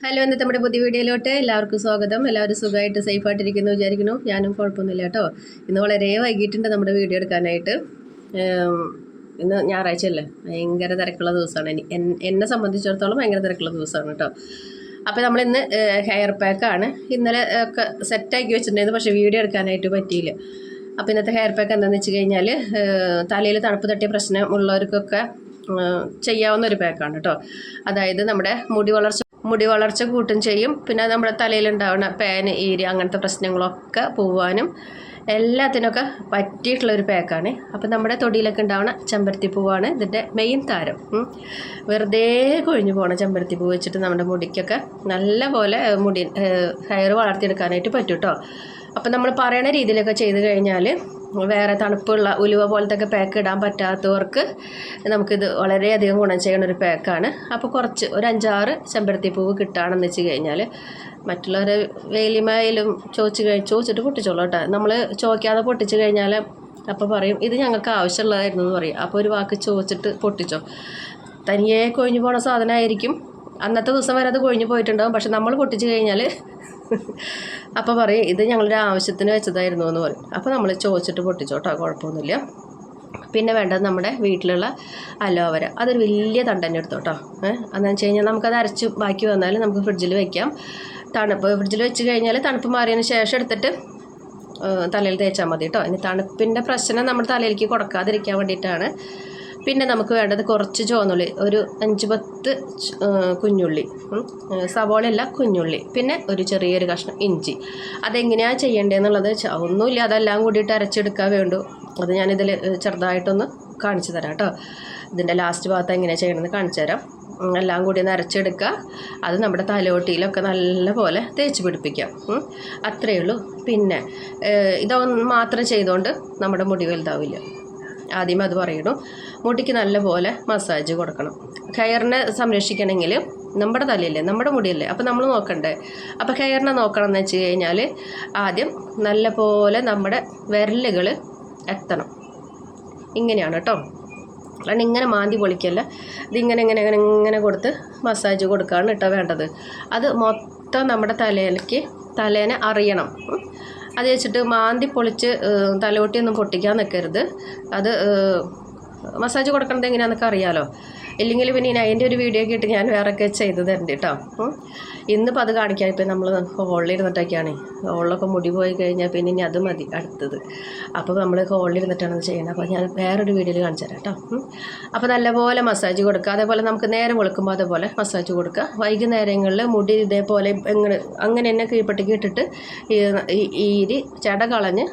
Hello ഇന്നത്തെ നമ്മുടെ പുതിയ വീഡിയോയിലോട്ട് എല്ലാവർക്കും സ്വാഗതം. എല്ലാവരും സുഖമായിട്ട് സേഫായിട്ടിരിക്കുന്നു വിചാരിക്കുന്നു. ഞാനും കുഴപ്പമൊന്നുമില്ല കേട്ടോ. ഇന്ന് വളരെ വൈകിട്ടുണ്ട് നമ്മുടെ വീഡിയോ എടുക്കാനായിട്ട്. ഇന്ന് ഞായറാഴ്ച അല്ലേ? ഭയങ്കര തിരക്കുള്ള ദിവസമാണ്. എനി- എന്നെ സംബന്ധിച്ചിടത്തോളം ഭയങ്കര തിരക്കുള്ള ദിവസമാണ് കേട്ടോ. അപ്പോൾ നമ്മളിന്ന് ഹെയർ പാക്കാണ് ഇന്നലെ ഒക്കെ സെറ്റാക്കി വെച്ചിട്ടുണ്ടായിരുന്നു. പക്ഷേ വീഡിയോ എടുക്കാനായിട്ട് പറ്റിയില്ല. അപ്പോൾ ഇന്നത്തെ ഹെയർ പാക്ക് എന്താണെന്ന് വെച്ച് കഴിഞ്ഞാൽ തലയിൽ തണുപ്പ് തട്ടിയ പ്രശ്നമുള്ളവർക്കൊക്കെ ചെയ്യാവുന്ന ഒരു പാക്കാണ് കേട്ടോ. അതായത് നമ്മുടെ മുടി വളർച്ച മുടി വളർച്ച കൂട്ടും ചെയ്യും. പിന്നെ നമ്മുടെ തലയിലുണ്ടാവുന്ന പേന് ഈരി അങ്ങനത്തെ പ്രശ്നങ്ങളൊക്കെ പോവാനും എല്ലാത്തിനൊക്കെ പറ്റിയിട്ടുള്ള ഒരു പാക്കാണ്. അപ്പം നമ്മുടെ തൊടിയിലൊക്കെ ഉണ്ടാവുന്ന ചെമ്പരത്തി പൂവാണ് ഇതിന്റെ മെയിൻ താരം. വെറുതെ കൊഴിഞ്ഞു പോണ ചെമ്പരത്തി പൂ വെച്ചിട്ട് നമ്മുടെ മുടിക്കൊക്കെ നല്ല പോലെ മുടി ഹെയർ വളർത്തിയെടുക്കാനായിട്ട് പറ്റും കേട്ടോ അപ്പം നമ്മൾ പറയുന്ന രീതിയിലൊക്കെ ചെയ്ത് കഴിഞ്ഞാൽ വേറെ തണുപ്പുള്ള ഉലുവ പോലത്തെ പാക്ക് ഇടാൻ പറ്റാത്തവർക്ക് നമുക്കിത് വളരെയധികം ഗുണം ചെയ്യുന്ന ഒരു പാക്കാണ് അപ്പോൾ കുറച്ച് ഒരു അഞ്ചാറ് ചെമ്പരത്തി പൂവ് കിട്ടുകയാണെന്ന് വെച്ച് കഴിഞ്ഞാൽ മറ്റുള്ളവരെ വേലിമയിലും ചോദിച്ച് കഴി ചോദിച്ചിട്ട് പൊട്ടിച്ചോളൂ കേട്ടോ. നമ്മൾ ചോദിക്കാതെ പൊട്ടിച്ച് കഴിഞ്ഞാൽ അപ്പോൾ പറയും ഇത് ഞങ്ങൾക്ക് ആവശ്യമുള്ളതായിരുന്നു എന്ന് പറയും. അപ്പോൾ ഒരു വാക്ക് ചോദിച്ചിട്ട് പൊട്ടിച്ചോ. തനിയെ കൊഴിഞ്ഞു പോണ സാധനമായിരിക്കും. അന്നത്തെ ദിവസം വരെ അത് കൊഴിഞ്ഞു പോയിട്ടുണ്ടാകും പക്ഷെ നമ്മൾ പൊട്ടിച്ച് കഴിഞ്ഞാൽ അപ്പോൾ പറയും ഇത് ഞങ്ങളൊരു ആവശ്യത്തിന് വെച്ചതായിരുന്നു എന്ന് പറയും. അപ്പോൾ നമ്മൾ ചോദിച്ചിട്ട് പൊട്ടിച്ചോട്ടോ കുഴപ്പമൊന്നുമില്ല. പിന്നെ വേണ്ടത് നമ്മുടെ വീട്ടിലുള്ള അലോവര. അതൊരു വലിയ തണ്ടന്നെ എടുത്തോട്ടോ. ഏഹ് അതെന്ന് വെച്ച് കഴിഞ്ഞാൽ നമുക്കത് അരച്ച് ബാക്കി വന്നാൽ നമുക്ക് ഫ്രിഡ്ജിൽ വെക്കാം. തണുപ്പ് ഫ്രിഡ്ജിൽ വെച്ച് കഴിഞ്ഞാൽ തണുപ്പ് മാറിയതിന് ശേഷം എടുത്തിട്ട് തലയിൽ തേച്ചാൽ മതി കേട്ടോ. ഇനി തണുപ്പിന്റെ പ്രശ്നം നമ്മുടെ തലയിലേക്ക് കൊടുക്കാതിരിക്കാൻ വേണ്ടിയിട്ടാണ് പിന്നെ നമുക്ക് വേണ്ടത് കുറച്ച് ചുവന്നുള്ളി. ഒരു അഞ്ച് പത്ത് കുഞ്ഞുള്ളി. സവോളയല്ല കുഞ്ഞുള്ളി. പിന്നെ ഒരു ചെറിയൊരു കഷ്ണം ഇഞ്ചി. അതെങ്ങനെയാണ് ചെയ്യേണ്ടതെന്നുള്ളത് ഒന്നുമില്ല. അതെല്ലാം കൂടിയിട്ട് അരച്ചെടുക്കാൻ വേണ്ടു. അത് ഞാനിതിൽ ചെറുതായിട്ടൊന്ന് കാണിച്ചു തരാം കേട്ടോ. ഇതിന്റെ ലാസ്റ്റ് ഭാഗത്ത് എങ്ങനെയാണ് ചെയ്യണമെന്ന് കാണിച്ചു തരാം. എല്ലാം കൂടി ഒന്ന് അരച്ചെടുക്കുക അത് നമ്മുടെ തലയോട്ടിയിലൊക്കെ നല്ലപോലെ തേച്ച് പിടിപ്പിക്കാം. അത്രയേ ഉള്ളൂ പിന്നെ ഇതൊന്ന് മാത്രം ചെയ്തുകൊണ്ട് നമ്മുടെ മുടി വലുതാവില്ല. ആദ്യമേ അത് പറയണു. മുടിക്ക് നല്ലപോലെ മസാജ് കൊടുക്കണം. ഹെയറിനെ സംരക്ഷിക്കണമെങ്കിൽ നമ്മുടെ തലയില്ലേ നമ്മുടെ മുടിയല്ലേ? അപ്പോൾ നമ്മൾ നോക്കണ്ടേ? അപ്പോൾ ഹെയറിനെ നോക്കണം എന്ന് വെച്ച് കഴിഞ്ഞാൽ ആദ്യം നല്ലപോലെ നമ്മുടെ വിരലുകൾ എത്തണം. ഇങ്ങനെയാണ് കേട്ടോ. കാരണം ഇങ്ങനെ മാന്തി പൊളിക്കല്ല. ഇതിങ്ങനെ ഇങ്ങനെ ഇങ്ങനെ ഇങ്ങനെ കൊടുത്ത് മസാജ് കൊടുക്കുകയാണ് കേട്ടോ വേണ്ടത്. അത് മൊത്തം നമ്മുടെ തലയിലേക്ക് തലേനെ അറിയണം. അത് വെച്ചിട്ട് മാന്തി പൊളിച്ച് തലോട്ടിയൊന്നും പൊട്ടിക്കാൻ നിൽക്കരുത് അത് മസാജ് കൊടുക്കണത് എങ്ങനെയാണെന്നൊക്കെ അറിയാലോ. ഇല്ലെങ്കിൽ പിന്നെ ഇനി അതിന്റെ ഒരു വീഡിയോ ഒക്കെ ഞാൻ വേറെ ഒക്കെ ചെയ്ത് തരണ്ട് കേട്ടോ. ഇന്നിപ്പോൾ അത് കാണിക്കാം. ഇപ്പം നമ്മൾ ഹോളിൽ ഇരുന്നിട്ടൊക്കെയാണ് ഹോളിലൊക്കെ മുടി പോയി കഴിഞ്ഞാൽ പിന്നെ ഇനി അത് മതി അടുത്തത്. അപ്പോൾ നമ്മൾ ഹോളിൽ ഇരുന്നിട്ടാണ് അത് ചെയ്യുന്നത് അപ്പോൾ ഞാൻ വേറൊരു വീഡിയോയിൽ കാണിച്ചു തരാം കേട്ടോ അപ്പോൾ നല്ലപോലെ മസാജ് കൊടുക്കുക. അതേപോലെ നമുക്ക് നേരം വെളുക്കുമ്പോൾ അതേപോലെ മസാജ് കൊടുക്കുക. വൈകുന്നേരങ്ങളിൽ മുടി ഇതേപോലെ എങ്ങനെ അങ്ങനെ തന്നെ കീഴ്പട്ടിക്ക് ഇട്ടിട്ട് ഈരി ചട കളഞ്ഞ്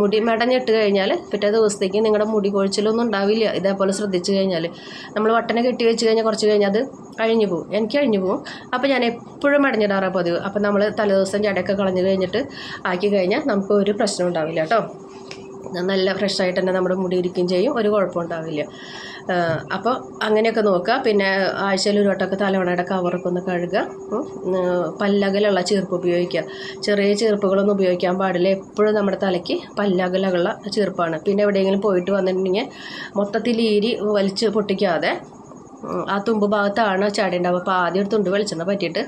മുടി മെടഞ്ഞിട്ട് കഴിഞ്ഞാൽ പിറ്റേ ദിവസത്തേക്ക് നിങ്ങളുടെ മുടി കൊഴിച്ചിലൊന്നും ഉണ്ടാവില്ല. ഇതേപോലെ ശ്രദ്ധിച്ചു കഴിഞ്ഞാൽ നമ്മൾ വട്ടനെ കെട്ടി വെച്ച് കഴിഞ്ഞാൽ കുറച്ച് കഴിഞ്ഞാൽ അത് അഴിഞ്ഞു പോകും. എനിക്ക് അഴിഞ്ഞു പോകും. അപ്പോൾ ഞാൻ എപ്പോഴും മടഞ്ഞിടാറാണ് പതിവ്. അപ്പോൾ നമ്മൾ തലേദിവസം ജടയൊക്കെ കളഞ്ഞ് കഴിഞ്ഞിട്ട് ആക്കി കഴിഞ്ഞാൽ നമുക്ക് ഒരു പ്രശ്നം ഉണ്ടാവില്ല കേട്ടോ. നല്ല ഫ്രഷായിട്ട് തന്നെ നമ്മുടെ മുടി ഇരിക്കുകയും ചെയ്യും. ഒരു കുഴപ്പം ഉണ്ടാവില്ല അപ്പോൾ അങ്ങനെയൊക്കെ നോക്കുക. പിന്നെ ആഴ്ചയിൽ ഒരു വട്ടമൊക്കെ തലവണയുടെ കവറൊക്കെ ഒന്ന് കഴുകുക. പല്ലകലുള്ള ചീർപ്പ് ഉപയോഗിക്കുക. ചെറിയ ചീർപ്പുകളൊന്നും ഉപയോഗിക്കാൻ പാടില്ല. എപ്പോഴും നമ്മുടെ തലയ്ക്ക് പല്ലകലുള്ള ചീർപ്പാണ്. പിന്നെ എവിടെയെങ്കിലും പോയിട്ട് വന്നിട്ടുണ്ടെങ്കിൽ മൊത്തത്തിൽ ഈരി വലിച്ച് പൊട്ടിക്കാതെ ആ തുമ്പ് ഭാഗത്താണ് ചട ഉണ്ടാവുക അപ്പോൾ ആദ്യം ഒരു തുണ്ട് വെളിച്ചെണ്ണ പറ്റിയിട്ട്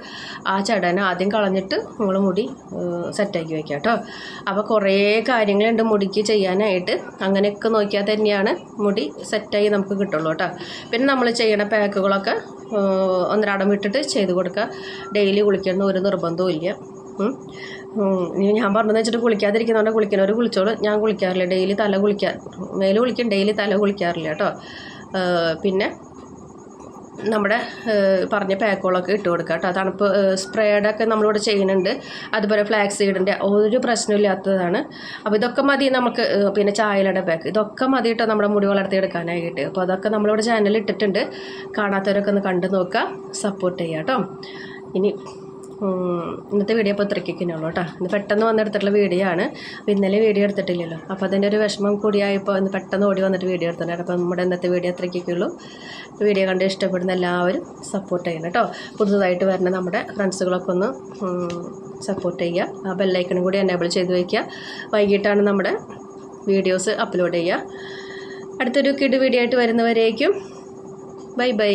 ആ ചടനെ ആദ്യം കളഞ്ഞിട്ട് നിങ്ങൾ മുടി സെറ്റാക്കി വയ്ക്കുക കേട്ടോ. അപ്പോൾ കുറേ കാര്യങ്ങളുണ്ട് മുടിക്ക് ചെയ്യാനായിട്ട്. അങ്ങനെയൊക്കെ നോക്കിയാൽ തന്നെയാണ് മുടി സെറ്റായി നമുക്ക് കിട്ടുള്ളൂ കേട്ടോ. പിന്നെ നമ്മൾ ചെയ്യണ പാക്കുകളൊക്കെ ഒന്നരാടം വിട്ടിട്ട് ചെയ്ത് കൊടുക്കുക. ഡെയിലി കുളിക്കണം ഒരു നിർബന്ധവും ഇല്ല. ഞാൻ പറഞ്ഞതെന്ന് വെച്ചിട്ട് കുളിക്കാതിരിക്കുന്നവരെ കുളിക്കുന്നവർ കുളിച്ചോളൂ. ഞാൻ കുളിക്കാറില്ല. ഡെയിലി തല കുളിക്കാൻ മേലെ കുളിക്കും ഡെയിലി തല കുളിക്കാറില്ല കേട്ടോ. പിന്നെ നമ്മുടെ പറഞ്ഞ പാക്കുകളൊക്കെ ഇട്ട് കൊടുക്കുക കേട്ടോ. തണുപ്പ് സ്പ്രേയുടെ ഒക്കെ നമ്മളിവിടെ ചെയ്യുന്നുണ്ട്. അതുപോലെ ഫ്ലാക്സ് സീഡിന്റെ ഒരു പ്രശ്നമില്ലാത്തതാണ് അപ്പോൾ ഇതൊക്കെ മതി നമുക്ക് പിന്നെ ചായലയുടെ പാക്ക് ഇതൊക്കെ മതി കേട്ടോ നമ്മുടെ മുടി വളർത്തിയെടുക്കാനായിട്ട്. അപ്പോൾ അതൊക്കെ നമ്മളിവിടെ ചാനലിൽ ഇട്ടിട്ടുണ്ട്. കാണാത്തവരൊക്കെ ഒന്ന് കണ്ടു നോക്കുക. സപ്പോർട്ട് ചെയ്യുക കേട്ടോ. ഇനി ഇന്നത്തെ വീഡിയോ അപ്പോൾ ഇത്രയ്ക്കൊക്കെ ഉള്ളൂ കേട്ടോ. ഇന്ന് പെട്ടെന്ന് വന്നെടുത്തിട്ടുള്ള വീഡിയോ ആണ്. അപ്പോൾ ഇന്നലെ വീഡിയോ എടുത്തിട്ടില്ലല്ലോ. അപ്പോൾ അതിന്റെ ഒരു വിഷമം കൂടിയായപ്പോൾ ഇന്ന് പെട്ടെന്ന് ഓടി വന്നിട്ട് വീഡിയോ എടുത്തിട്ടുണ്ട്. അപ്പോൾ നമ്മുടെ ഇന്നത്തെ വീഡിയോ അത്രയ്ക്കൊക്കെ ഉള്ളൂ. വീഡിയോ കണ്ട് ഇഷ്ടപ്പെടുന്ന എല്ലാവരും സപ്പോർട്ട് ചെയ്യണം കേട്ടോ. പുതുതായിട്ട് വരുന്ന നമ്മുടെ ഫ്രണ്ട്സുകളൊക്കെ ഒന്ന് സപ്പോർട്ട് ചെയ്യുക. ആ ബെല്ലൈക്കണും കൂടി എനേബിൾ ചെയ്ത് വയ്ക്കുക വൈകിട്ടാണ് നമ്മുടെ വീഡിയോസ് അപ്ലോഡ് ചെയ്യുക. അടുത്തൊരു കിഡ് വീഡിയോ ആയിട്ട് വരുന്നവരേക്കും ബൈ ബൈ